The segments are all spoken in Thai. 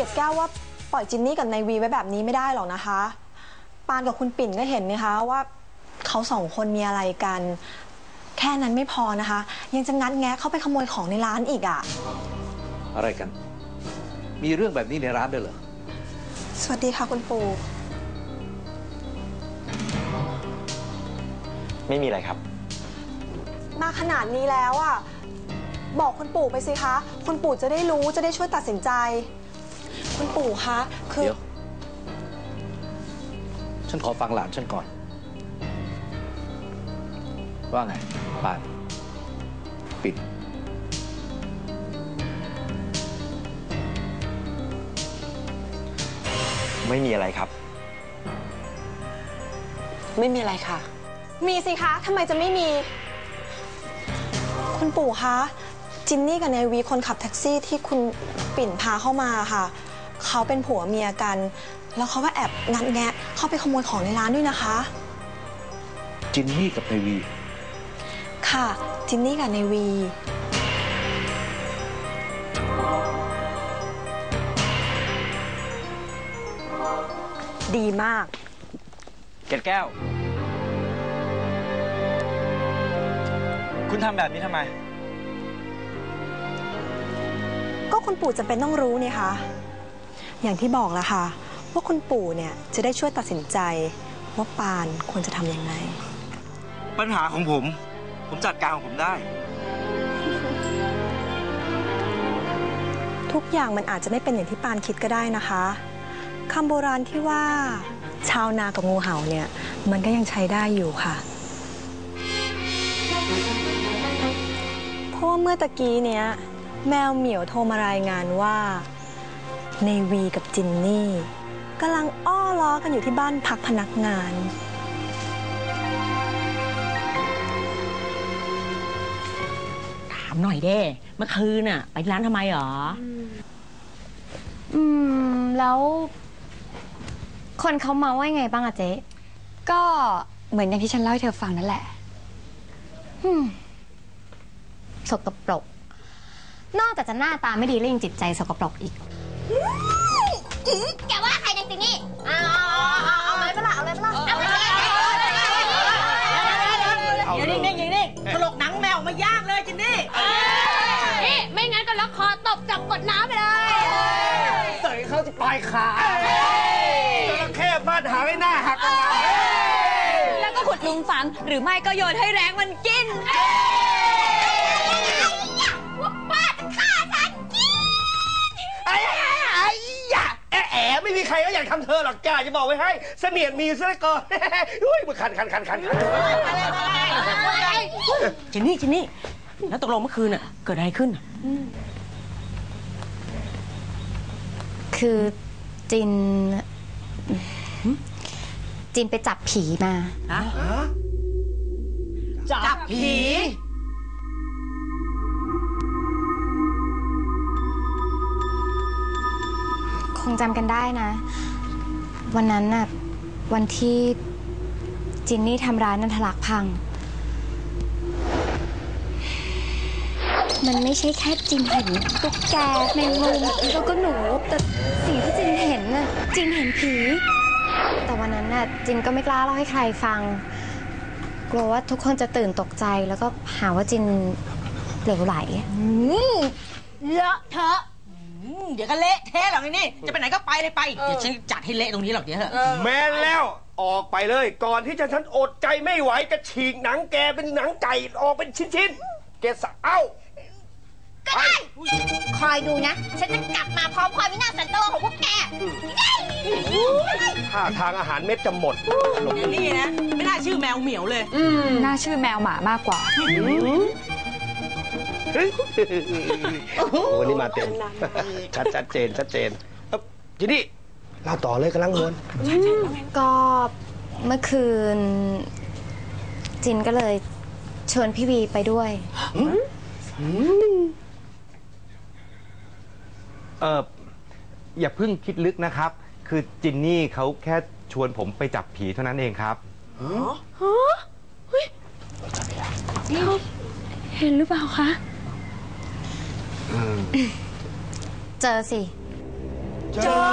ก็บแก้วว่าปล่อยจินนี่กับนายวีไว้แบบนี้ไม่ได้หรอกนะคะ ปานกับคุณปิ่นก็เห็นนะคะว่าเขาสองคนมีอะไรกัน แค่นั้นไม่พอนะคะ ยังจะงัดแงะเข้าไปขโมยของในร้านอีกอะ่ะ อะไรกัน มีเรื่องแบบนี้ในร้านด้วยเหรอ สวัสดีค่ะคุณปู่ ไม่มีอะไรครับ มาขนาดนี้แล้วอะ่ะ บอกคุณปู่ไปสิคะ คุณปู่จะได้รู้จะได้ช่วยตัดสินใจ คุณปู่คะคือ เดี๋ยว ฉันขอฟังหลานฉันก่อน ว่าไงปานปิด ไม่มีอะไรครับ ไม่มีอะไรค่ะ มีสิคะทำไมจะไม่มี คุณปู่คะจินนี่กับนายวีคนขับแท็กซี่ที่คุณปิ่นพาเข้ามาค่ะ เขาเป็นผัวเมียกัน แล้วเขาก็แอบงัดแงะเข้าไปขโมยของในร้านด้วยนะคะ จินนี่กับนายวี ค่ะ จินนี่กับนายวี ดีมาก เกดแก้ว คุณทำแบบนี้ทำไม ก็คุณปู่จำเป็นต้องรู้นี่คะ อย่างที่บอกแล้วค่ะ ว่าคุณปู่เนี่ยจะได้ช่วยตัดสินใจ ว่าปานควรจะทำยังไง ปัญหาของผม ผมจัดการของผมได้ ทุกอย่างมันอาจจะไม่เป็นอย่างที่ปานคิดก็ได้นะคะคำโบราณที่ว่า ชาวนากับงูเห่าเนี่ย มันก็ยังใช้ได้อยู่ค่ะเพราะว่าเมื่อตะกี้เนี้ย แมวเหมียวโทรมารายงานว่า ในวีกับจินนี่กำลังอ้อล้อกันอยู่ที่บ้านพักพนักงาน ถามหน่อยเด้ เมื่อคืนน่ะ ไปร้านทำไมหรอ อืม แล้ว คนเขาเมาว่ายังไงบ้างอะเจ๊ ก็เหมือนอย่างที่ฉันเล่าให้เธอฟังนั่นแหละอืมสกปรก นอกจากจะหน้าตาไม่ดีแล้วยังจิตใจสกปรกอีก แกว่าใครในสินี่เอาเอาเอาไหมเปล่าเอาเลยเปล่าเอาเลยอยู่นิ่งๆอยู่นิ่งตลกหนังแมวมาย่างเลยจินนี่นี่ไม่งั้นก็ล็อกคอตบจับกดน้ำไปเลยเสยเขาที่ปลายขาจระเข้บ้านหางให้หน้าหักกันมาแล้วก็ขุดลุมฝังหรือไม่ก็โยนให้แรงมันกินว่า ไม่มีใครก็อยากทำเธอหรอกจ้าจะบอกไว้ให้ เสนียดมีซะเหลือเกินอุ้ยมันคันคันคันคันคันจินนี่จินนี่แล้วตกลงเมื่อคืนน่ะ เกิดอะไรขึ้น คือจิน จินไปจับผีมา จับผี งจำกันได้นะ วันนั้นน่ะวันที่จินนี่ทำร้านนันทลักษ์พัง มันไม่ใช่แค่จินเห็นตุ๊กแกแมงมุมแล้วก็หนู แต่สิ่งที่จินเห็นน่ะจินเห็นผี แต่วันนั้นน่ะจินก็ไม่กล้าเล่าให้ใครฟัง กลัวว่าทุกคนจะตื่นตกใจแล้วก็หาว่าจินเหลวไหลเลอะเทอะ มเดี๋ยวก็เละเทะหรอกไอ้นี่ จะไปไหนก็ไปเลยไป เดี๋ยวฉันจัดให้เละตรงนี้หรอกเดี๋ยวเถอะ แมนแล้วออกไปเลย ก่อนที่จะฉันอดใจไม่ไหวจะฉีกหนังแกเป็นหนังไก่ออกเป็นชิ้นๆแกสะเอ้า ก็ได้ คอยดูนะ ฉันจะกลับมาพร้อมความวินาศสันตโลของพวกแกท่าทางอาหารเม็ดจะหมดอย่างนี้นะ ไม่น่าชื่อแมวเหมียวเลย น่าชื่อแมวหมามากกว่า วันนี้มาเต็มชัดชัดเจนชัดเจนเอ้าทีนี้เล่าต่อเลยกำลังมวนก็เมื่อคืน จินก็เลยชวนพี่วีไปด้วยเอออย่าเพิ่งคิดลึกนะครับ คือจินนี่เขาแค่ชวนผมไปจับผีเท่านั้นเองครับเห็นหรือเปล่าคะ เจอสิ เจอ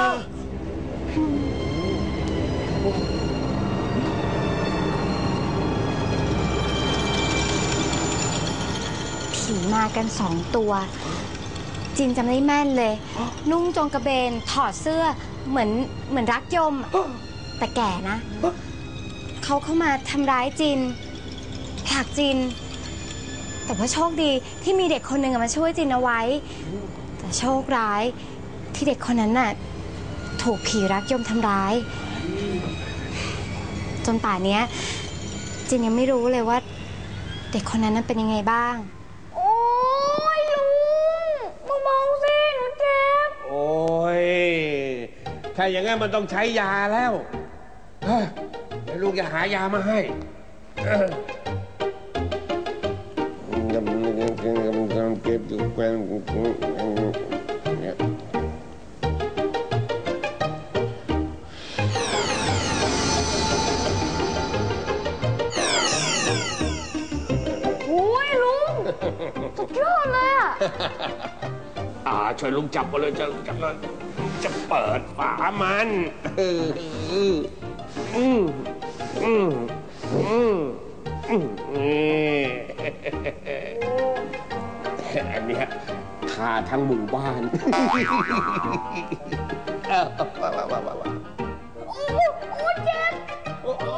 ผีมากันสองตัว จินจำได้แม่นเลย นุ่งจงกระเบน ถอดเสื้อ เหมือนเหมือนรักยม แต่แก่นะ เขาเข้ามาทำร้ายจินผลักจิน แต่ว่าโชคดีที่มีเด็กคนหนึ่งอะมาช่วยจินเอาไว้ แต่โชคร้ายที่เด็กคนนั้นน่ะถูกผีรักยมทำร้าย จนป่านเนี้ยจินยังไม่รู้เลยว่า เด็กคนนั้นนั้นเป็นยังไงบ้าง โอ้ยลุงเบาๆสิหนูเจ็บ โอ้ย ถ้าอย่างงั้นมันต้องใช้ยาแล้วเฮ้ยเดี๋ยวลูกจะหายามาให้เออ เก็บอยู่แกนโอ้ยลุงสุดยอดเลยอะ อ่าช่วยลุงจับมาเลยจะจับเลยจะเปิดฝามันเอออืมอืมอืมอืมอืม อันเนี้ยทาทั้งหมู่บ้านเออว้าวว้าวว้าวว้าวโอ้ยโอ้ยเจ็บ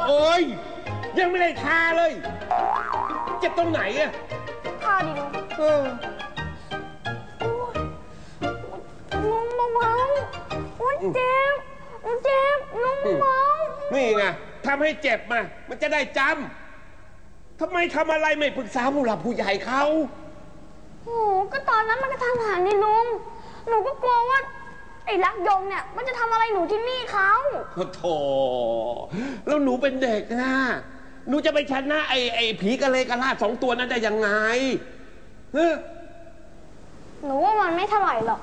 โอ้ยยังไม่ได้ทาเลย เจ็บตรงไหนอะพาดิลุงเออลุงเบาๆโอ้ยเจ็บหนูเจ็บลุงเบาๆนี่ไงทำให้เจ็บมา มันจะได้จำทำไมทำอะไรไม่ปรึกษาผู้หลักผู้ใหญ่เขา โอ้โหก็ตอนนั้นมันก็ทำหันนี่ลุง หนูก็กลัวว่าไอ้รักยมเนี่ย มันจะทำอะไรหนูที่นี่เขาโอ้โถแล้วหนูเป็นเด็กนะ หนูจะไปชนะไอ้ไอ้ผีกะเลกะลาดสองตัวนั้นได้ยังไงเฮ้ยหนูว่ามันไม่เท่าไหร่หรอก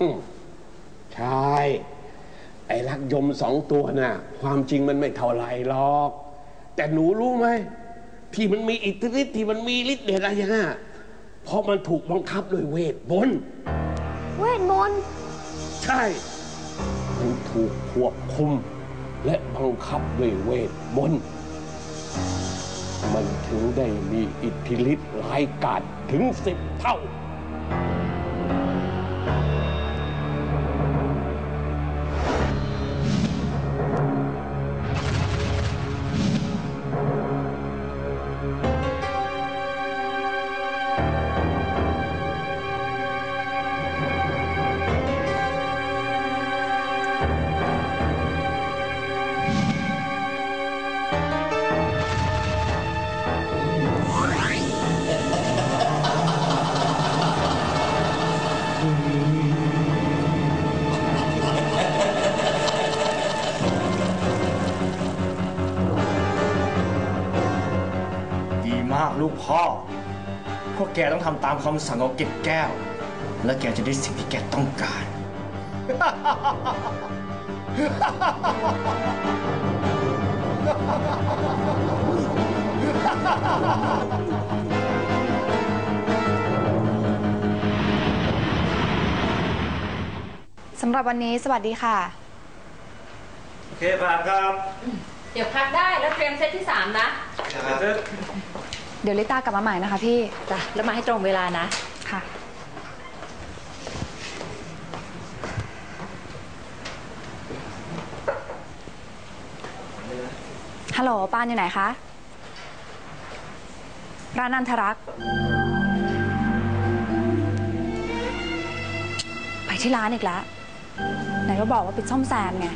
อืมใช่ ไอ้รักยมสองตัวน่ะ ความจริงมันไม่เท่าไหร่หรอก แต่หนูรู้ไหม ที่มันมีอิทธิฤทธิ์ที่มันมีฤทธิ์เดชอะไรอย่างนั้นอะ เพราะมันถูกบังคับด้วยเวทมนต์เวทมนต์ใช่มันถูกควบคุม และบังคับด้วยเวทมนต์มันถึงได้มีอิทธิฤทธิ์ร้ายกาจถึงสิบเท่า แกต้องทำตามคำสั่งของเก็บแก้ว และแกจะได้สิ่งที่แกต้องการ สำหรับวันนี้สวัสดีค่ะ โอเคปากครับ เดี๋ยวพักได้แล้วเตรียมเซตที่ 3 นะ เดี๋ยว ลิต้ากลับมาใหม่นะคะพี่ จ้ะแล้วมาให้ตรงเวลานะ ค่ะ ฮัลโหลปานอยู่ไหนคะ ร้านนันทรักษ์ไปที่ร้านอีกแล้ว ไหนก็บอกว่าปิดซ่อมแซมไง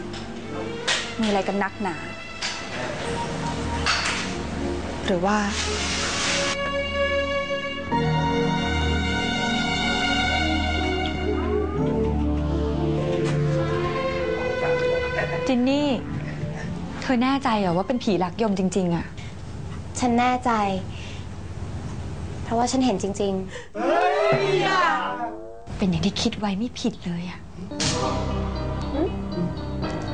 มีอะไรกันนักหนา หรือว่า จินนี่ เธอแน่ใจเหรอว่าเป็นผีลักยมจริง ๆอะฉันแน่ใจ เพราะว่าฉันเห็นจริงเป็นอย่างที่คิดไว้ไม่ผิดเลยอะ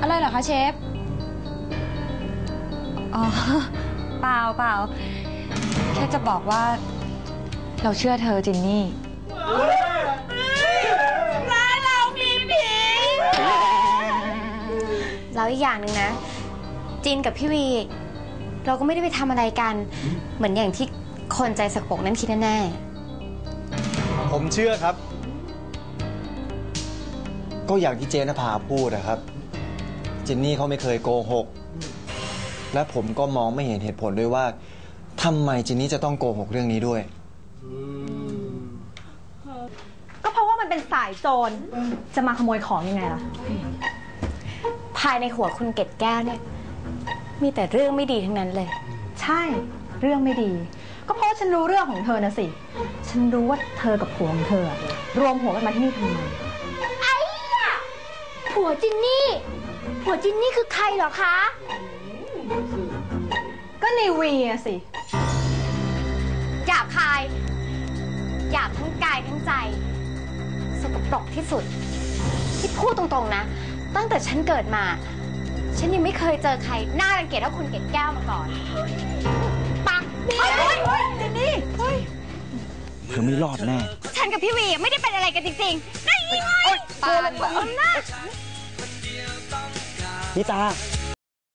อะไรเหรอคะเชฟ อ๋อ เปล่าเปล่าแค่จะบอกว่า เราเชื่อเธอจินนี่ ร้านเรามีผีแล้วอีกอย่างหนึ่งนะจินกับพี่วี เราก็ไม่ได้ไปทำอะไรกัน เหมือนอย่างที่คนใจสกปรกนั้นคิดแน่ผมเชื่อครับ ก็อย่างที่เจนภาพูดนะครับ จินนี่เขาไม่เคยโกหก และผมก็มองไม่เห็นเหตุผลด้วยว่าทำไมจินนี่จะต้องโกหกเรื่องนี้ด้วย ก็เพราะว่ามันเป็นสายโจร จะมาขโมยของยังไงล่ะๆภายในหัวคุณเกดแก้วเนี่ย มีแต่เรื่องไม่ดีทั้งนั้นเลย ใช่ เรื่องไม่ดี ก็เพราะว่าฉันรู้เรื่องของเธอนะสิ ฉันรู้ว่าเธอกับผัวของเธอ รวมหัวกันมาที่นี่ทำไม ไอ้ยะผัวจินนี่ ผัวจินนี่คือใครเหรอคะ ก็ในวีอะสิหยาบคาย หยาบทั้งกายทั้งใจ สกปรกที่สุด ที่พูดตรงๆนะ ตั้งแต่ฉันเกิดมา ฉันยังไม่เคยเจอใครหน้ารังเกียจเท่าคุณเกดแก้วมาก่อนปังเฮ้ยเฮ้ยเฮ้ยเจนนี่เฮ้ยเธอไม่รอดแน่ ฉันกับพี่วีไม่ได้เป็นอะไรกันจริงๆนั่นยังไงตาลนะพี่ตาเ